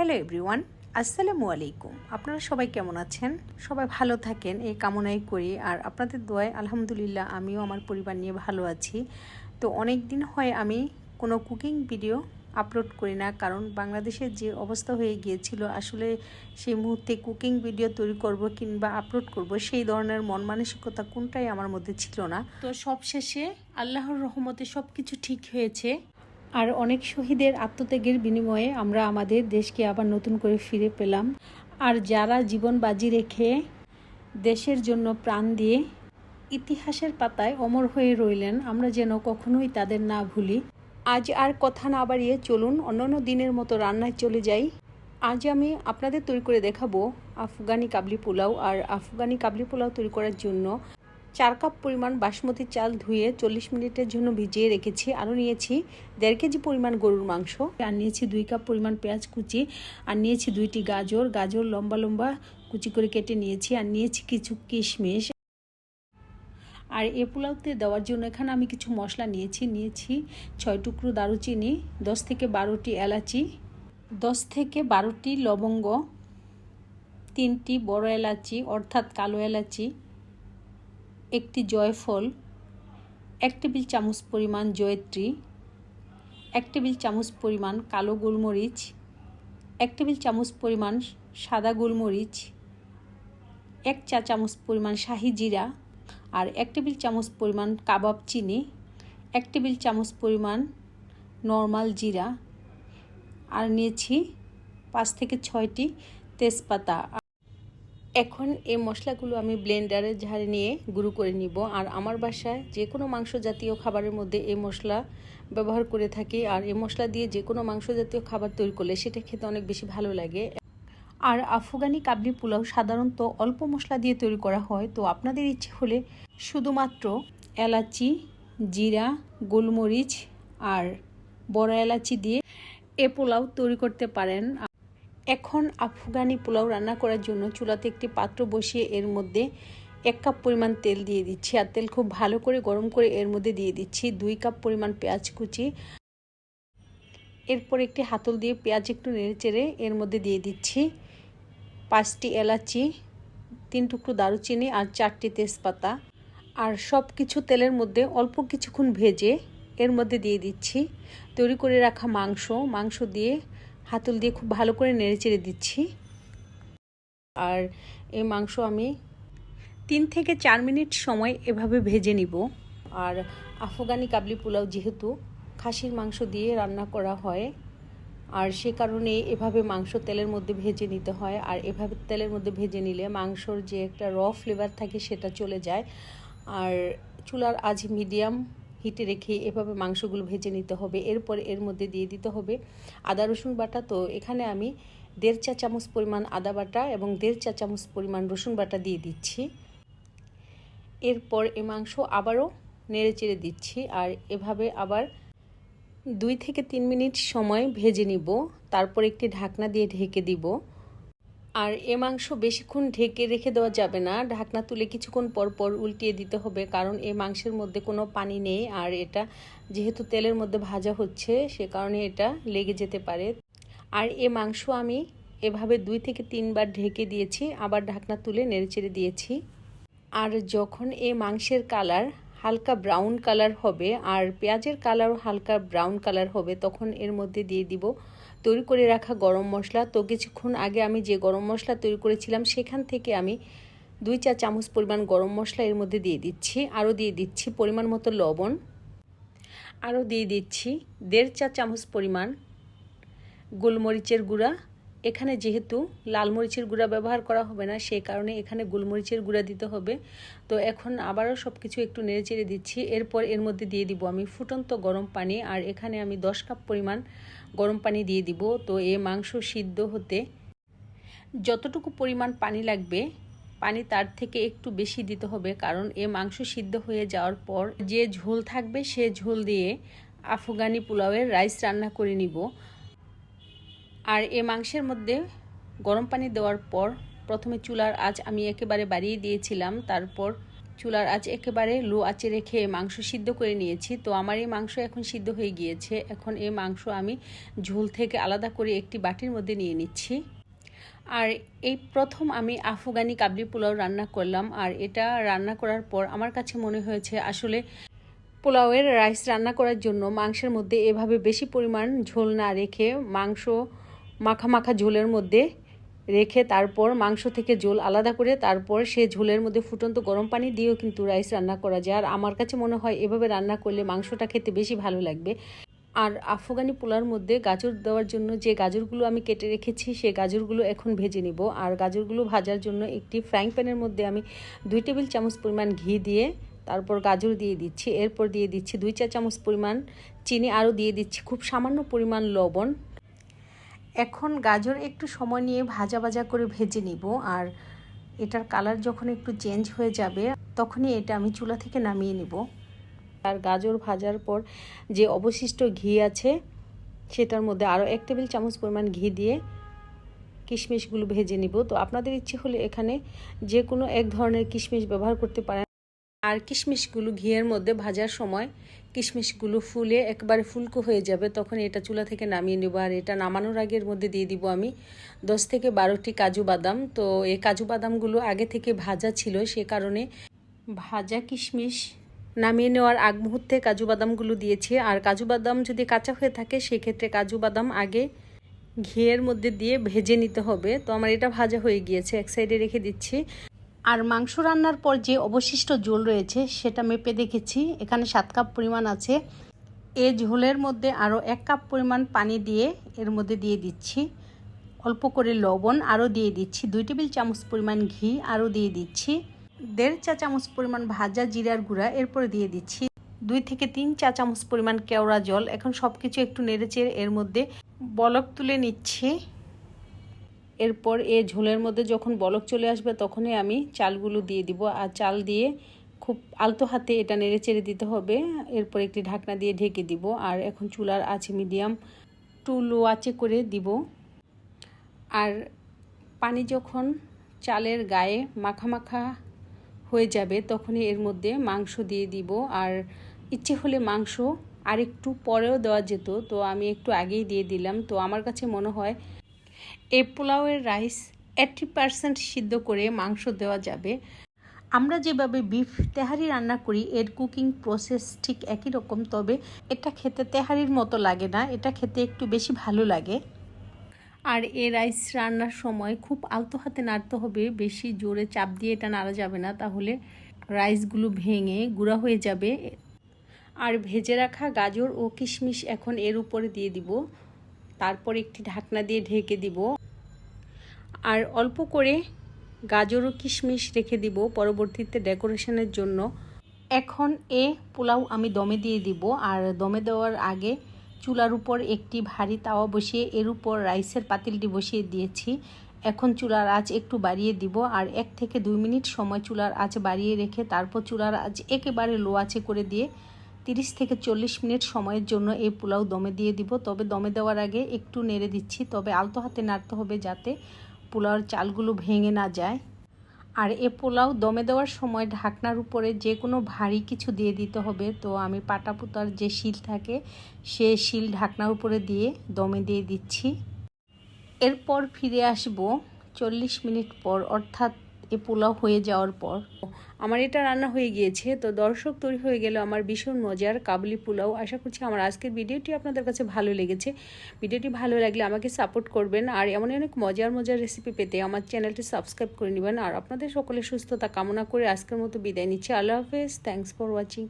Hello everyone, আসসালামু আলাইকুম। আপনারা সবাই কেমন আছেন? সবাই ভালো থাকেন, এই কামনাই করি। আর আপনাদের দোয়ায় আলহামদুলিল্লাহ আমিও আমার পরিবার নিয়ে ভালো আছি। তো অনেক দিন হয় আমি কোনো কুকিং ভিডিও আপলোড করি না, কারণ বাংলাদেশের যে অবস্থা হয়ে গিয়েছিল, আসলে সেই মুহূর্তে কুকিং ভিডিও তৈরি করব কিংবা আপলোড করব, সেই ধরনের মন মানসিকতা কোনটাই আমার মধ্যে ছিল না। তো সব শেষে আল্লাহর রহমতে সব কিছু ঠিক হয়েছে। আর অনেক শহীদের আত্মত্যাগের বিনিময়ে আমরা আমাদের দেশকে আবার নতুন করে ফিরে পেলাম। আর যারা জীবন বাজি রেখে দেশের জন্য প্রাণ দিয়ে ইতিহাসের পাতায় অমর হয়ে রইলেন, আমরা যেন কখনোই তাদের না ভুলি। আজ আর কথা না বাড়িয়ে চলুন, অন্যান্য দিনের মতো রান্নায় চলে যাই। আজ আমি আপনাদের তৈরি করে দেখাবো আফগানি কাবলি পোলাও, আর আফগানি কাবলি পোলাও তৈরি করার জন্য চার কাপ পরিমাণ বাসমতি চাল ধুয়ে চল্লিশ মিনিটের জন্য ভিজিয়ে রেখেছি। আরও নিয়েছি দেড় কেজি পরিমাণ গরুর মাংস। আর নিয়েছি দুই কাপ পরিমাণ পেঁয়াজ কুচি। আর নিয়েছি দুইটি গাজর। গাজর লম্বা লম্বা কুচি করে কেটে নিয়েছি। আর নিয়েছি কিছু কিশমিশ। আর এ পোলাওতে দেওয়ার জন্য এখানে আমি কিছু মশলা নিয়েছি। নিয়েছি ছয় টুকরো দারুচিনি, দশ থেকে বারোটি এলাচি, দশ থেকে বারোটি লবঙ্গ, তিনটি বড় এলাচি, অর্থাৎ কালো এলাচি একটি জয়ফল, এক টেবিল চামচ পরিমাণ জয়ত্রী, এক টেবিল চামচ পরিমাণ কালো গোলমরিচ, এক টেবিল চামচ পরিমাণ সাদা গোলমরিচ, এক চা চামচ পরিমাণ শাহি জিরা আর এক টেবিল চামচ পরিমাণ কাবাব চিনি, এক টেবিল চামচ পরিমাণ নর্মাল জিরা। আর নিয়েছি পাঁচ থেকে ছয়টি তেজপাতা। এখন এই মশলাগুলো আমি ব্লেন্ডারে ঝাড়ে নিয়ে গুঁড়ো করে নিব। আর আমার বাসায় যে কোনো মাংস জাতীয় খাবারের মধ্যে এই মশলা ব্যবহার করে থাকি। আর এই মশলা দিয়ে যে কোনো মাংস জাতীয় খাবার তৈরি করলে সেটা খেতে অনেক বেশি ভালো লাগে। আর আফগানি কাবলি পোলাও সাধারণত অল্প মশলা দিয়ে তৈরি করা হয়। তো আপনাদের ইচ্ছে হলে শুধুমাত্র এলাচি, জিরা, গোলমরিচ আর বড় এলাচি দিয়ে এ পোলাও তৈরি করতে পারেন। এখন আফগানি পোলাও রান্না করার জন্য চুলাতে একটি পাত্র বসিয়ে এর মধ্যে এক কাপ পরিমাণ তেল দিয়ে দিচ্ছি। আর তেল খুব ভালো করে গরম করে এর মধ্যে দিয়ে দিচ্ছি দুই কাপ পরিমাণ পেঁয়াজ কুচি। এরপর একটি হাতল দিয়ে পেঁয়াজ একটু নেড়ে চেড়ে এর মধ্যে দিয়ে দিচ্ছি পাঁচটি এলাচি, তিন টুকরো দারুচিনি আর চারটি তেজপাতা। আর সব কিছু তেলের মধ্যে অল্প কিছুক্ষণ ভেজে এর মধ্যে দিয়ে দিচ্ছি। তৈরি করে রাখা মাংস মাংস দিয়ে হাতল দিয়ে খুব ভালো করে নেড়ে চেড়ে দিচ্ছি। আর এই মাংস আমি তিন থেকে চার মিনিট সময় এভাবে ভেজে নিব। আর আফগানি কাবলি পোলাও যেহেতু খাসির মাংস দিয়ে রান্না করা হয়, আর সে কারণে এভাবে মাংস তেলের মধ্যে ভেজে নিতে হয়। আর এভাবে তেলের মধ্যে ভেজে নিলে মাংসর যে একটা র ফ্লেভার থাকে সেটা চলে যায়। আর চুলার আজ মিডিয়াম হিটে রেখে এভাবে মাংসগুলো ভেজে নিতে হবে। এরপর এর মধ্যে দিয়ে দিতে হবে আদা, রসুন বাটা। তো এখানে আমি দেড় চা চামচ পরিমাণ আদা বাটা এবং দেড় চা চামচ পরিমাণ রসুন বাটা দিয়ে দিচ্ছি। এরপর এ মাংস আবারও নেড়ে চেড়ে দিচ্ছি আর এভাবে আবার দুই থেকে তিন মিনিট সময় ভেজে নিব। তারপর একটি ঢাকনা দিয়ে ঢেকে দিব। আর এ মাংস বেশিক্ষণ ঢেকে রেখে দেওয়া যাবে না। ঢাকনা তুলে কিছুক্ষণ পর পর উল্টিয়ে দিতে হবে, কারণ এ মাংসের মধ্যে কোনো পানি নেই আর এটা যেহেতু তেলের মধ্যে ভাজা হচ্ছে, সে কারণে এটা লেগে যেতে পারে। আর এ মাংস আমি এভাবে দুই থেকে তিনবার ঢেকে দিয়েছি, আবার ঢাকনা তুলে নেড়েচেড়ে দিয়েছি। আর যখন এ মাংসের কালার হালকা ব্রাউন কালার হবে, আর পেঁয়াজের কালারও হালকা ব্রাউন কালার হবে, তখন এর মধ্যে দিয়ে দিব তৈরি করে রাখা গরম মশলা। তো কিছুক্ষণ আগে আমি যে গরম মশলা তৈরি করেছিলাম, সেখান থেকে আমি দুই চা চামচ পরিমাণ গরম মশলা এর মধ্যে দিয়ে দিচ্ছি। আরও দিয়ে দিচ্ছি পরিমাণ মতো লবণ। আরও দিয়ে দিচ্ছি দেড় চা চামচ পরিমাণ গোলমরিচের গুঁড়া। এখানে যেহেতু লাল মরিচের গুঁড়া ব্যবহার করা হবে না সেই কারণে এখানে গোলমরিচের গুঁড়া দিতে হবে। তো এখন আবারও সব কিছু একটু নেড়ে চেড়ে দিচ্ছি। এরপর এর মধ্যে দিয়ে দিব আমি ফুটন্ত গরম পানি। আর এখানে আমি দশ কাপ পরিমাণ গরম পানি দিয়ে দিব। তো এ মাংস সিদ্ধ হতে যতটুকু পরিমাণ পানি লাগবে, পানি তার থেকে একটু বেশি দিতে হবে। কারণ এ মাংস সিদ্ধ হয়ে যাওয়ার পর যে ঝোল থাকবে, সে ঝোল দিয়ে আফগানি পোলাওয়ের রাইস রান্না করে নিব। আর এ মাংসের মধ্যে গরম পানি দেওয়ার পর প্রথমে চুলার আজ আমি একেবারে বাড়িয়ে দিয়েছিলাম। তারপর চুলার আঁচ একেবারে লো আঁচে রেখে মাংস সিদ্ধ করে নিয়েছি। তো আমার এই মাংস এখন সিদ্ধ হয়ে গিয়েছে। এখন এই মাংস আমি ঝোল থেকে আলাদা করে একটি বাটির মধ্যে নিয়ে নিচ্ছি। আর এই প্রথম আমি আফগানি কাবলি পোলাও রান্না করলাম। আর এটা রান্না করার পর আমার কাছে মনে হয়েছে আসলে পোলাওয়ের রাইস রান্না করার জন্য মাংসের মধ্যে এভাবে বেশি পরিমাণ ঝোল না রেখে মাংস মাখা মাখা ঝোলের মধ্যে রেখে তারপর মাংস থেকে ঝোল আলাদা করে তারপর সে ঝোলের মধ্যে ফুটন্ত গরম পানি দিয়েও কিন্তু রাইস রান্না করা যায়। আর আমার কাছে মনে হয় এভাবে রান্না করলে মাংসটা খেতে বেশি ভালো লাগবে। আর আফগানি পোলার মধ্যে গাজর দেওয়ার জন্য যে গাজরগুলো আমি কেটে রেখেছি সেই গাজরগুলো এখন ভেজে নিব। আর গাজরগুলো ভাজার জন্য একটি ফ্রাইং প্যানের মধ্যে আমি দুই টেবিল চামচ পরিমাণ ঘি দিয়ে তারপর গাজর দিয়ে দিচ্ছি। এরপর দিয়ে দিচ্ছি দুই চা চামচ পরিমাণ চিনি। আরও দিয়ে দিচ্ছি খুব সামান্য পরিমাণ লবণ। এখন গাজর একটু সময় নিয়ে ভাজা ভাজা করে ভেজে নিব, আর এটার কালার যখন একটু চেঞ্জ হয়ে যাবে, তখনই এটা আমি চুলা থেকে নামিয়ে নিব। আর গাজর ভাজার পর যে অবশিষ্ট ঘি আছে, সেটার মধ্যে আরও এক টেবিল চামচ পরিমাণ ঘি দিয়ে কিশমিশগুলো ভেজে নিব। তো আপনাদের ইচ্ছে হলে এখানে যে কোনো এক ধরনের কিশমিশ ব্যবহার করতে পারেন। আর কিশমিশগুলো ঘিয়ের মধ্যে ভাজার সময় কিশমিশগুলো ফুলে একবারে ফুলকো হয়ে যাবে, তখন এটা চুলা থেকে নামিয়ে নেব। আর এটা নামানোর আগের মধ্যে দিয়ে দিব আমি দশ থেকে বারোটি কাজু বাদাম। তো এই কাজু বাদামগুলো আগে থেকে ভাজা ছিল, সে কারণে ভাজা কিশমিশ নামিয়ে নেওয়ার আগ মুহূর্তে কাজু বাদামগুলো দিয়েছি। আর কাজু বাদাম যদি কাঁচা হয়ে থাকে, সেক্ষেত্রে কাজু বাদাম আগে ঘিয়ের মধ্যে দিয়ে ভেজে নিতে হবে। তো আমার এটা ভাজা হয়ে গিয়েছে, এক সাইডে রেখে দিচ্ছি। আর মাংস রান্নার পর যে অবশিষ্ট ঝোল রয়েছে, সেটা মেপে দেখেছি। এখানে সাত কাপ পরিমাণ আছে। এ ঝোলের মধ্যে আরও এক কাপ পরিমাণ পানি দিয়ে এর মধ্যে দিয়ে দিচ্ছি। অল্প করে লবণ আরও দিয়ে দিচ্ছি। দুই টেবিল চামচ পরিমাণ ঘি আরও দিয়ে দিচ্ছি। দেড় চা চামচ পরিমাণ ভাজা জিরার গুঁড়া এরপরে দিয়ে দিচ্ছি। দুই থেকে তিন চা চামচ পরিমাণ কেওড়া জল। এখন সব কিছু একটু নেড়েচেড়ে এর মধ্যে বলক তুলে নিচ্ছি। এরপর এ ঝোলের মধ্যে যখন বলক চলে আসবে তখনই আমি চালগুলো দিয়ে দিব। আর চাল দিয়ে খুব আলতো হাতে এটা নেড়ে চেড়ে দিতে হবে। এরপর একটি ঢাকনা দিয়ে ঢেকে দিব। আর এখন চুলার আছে মিডিয়াম টু লো আঁচে করে দিব। আর পানি যখন চালের গায়ে মাখা মাখা হয়ে যাবে তখনই এর মধ্যে মাংস দিয়ে দিব। আর ইচ্ছে হলে মাংস আর একটু পরেও দেওয়া যেত, তো আমি একটু আগেই দিয়ে দিলাম। তো আমার কাছে মনে হয় এই পোলাওয়ের রাইস এইট্টি পারসেন্ট সিদ্ধ করে মাংস দেওয়া যাবে। আমরা যেভাবে বিফ তেহারি রান্না করি, এর কুকিং প্রসেস ঠিক একই রকম, তবে এটা খেতে তেহারির মতো লাগে না, এটা খেতে একটু বেশি ভালো লাগে। আর এ রাইস রান্নার সময় খুব আলতো হাতে নাড়তে হবে, বেশি জোরে চাপ দিয়ে এটা নাড়া যাবে না, তাহলে রাইসগুলো ভেঙে গুঁড়া হয়ে যাবে। আর ভেজে রাখা গাজর ও কিশমিশ এখন এর উপরে দিয়ে দিব। তারপর একটি ঢাকনা দিয়ে ঢেকে দিব। আর অল্প করে গাজর ও কিশমিশ রেখে দিব পরবর্তীতে ডেকোরেশনের জন্য। এখন এ পোলাও আমি দমে দিয়ে দিব আর দমে দেওয়ার আগে চুলার উপর একটি ভারী তাওয়া বসিয়ে এর উপর রাইসের পাতিলটি বসিয়ে দিয়েছি। এখন চুলার আঁচ একটু বাড়িয়ে দিব আর এক থেকে দুই মিনিট সময় চুলার আঁচ বাড়িয়ে রেখে তারপর চুলার আঁচ একেবারে লো আঁচে করে দিয়ে তিরিশ থেকে চল্লিশ মিনিট সময়ের জন্য এই পোলাও দমে দিয়ে দিব। তবে দমে দেওয়ার আগে একটু নেড়ে দিচ্ছি, তবে আলতো হাতে নাড়তে হবে যাতে পোলাওর চালগুলো ভেঙে না যায়। আর এ পোলাও দমে দেওয়ার সময় ঢাকনার উপরে যে কোনো ভারী কিছু দিয়ে দিতে হবে। তো আমি পাটা পুতার যে শিল থাকে, সে শিল ঢাকনার উপরে দিয়ে দমে দিয়ে দিচ্ছি। এরপর ফিরে আসব চল্লিশ মিনিট পর, অর্থাৎ এ পোলাও হয়ে যাওয়ার পর। আমার এটা রান্না হয়ে গিয়েছে, তো দর্শক তৈরি হয়ে গেল আমার ভীষণ মজার কাবলি পোলাও। আশা করছি আমার আজকের ভিডিওটি আপনাদের কাছে ভালো লেগেছে। ভিডিওটি ভালো লাগলে আমাকে সাপোর্ট করবেন, আর এমন অনেক মজার মজার রেসিপি পেতে আমার চ্যানেলটি সাবস্ক্রাইব করে নেবেন। আর আপনাদের সকলের সুস্থতা কামনা করে আজকের মতো বিদায় নিচ্ছি। আল্লাহ হাফেজ থ্যাংকস ফর ওয়াচিং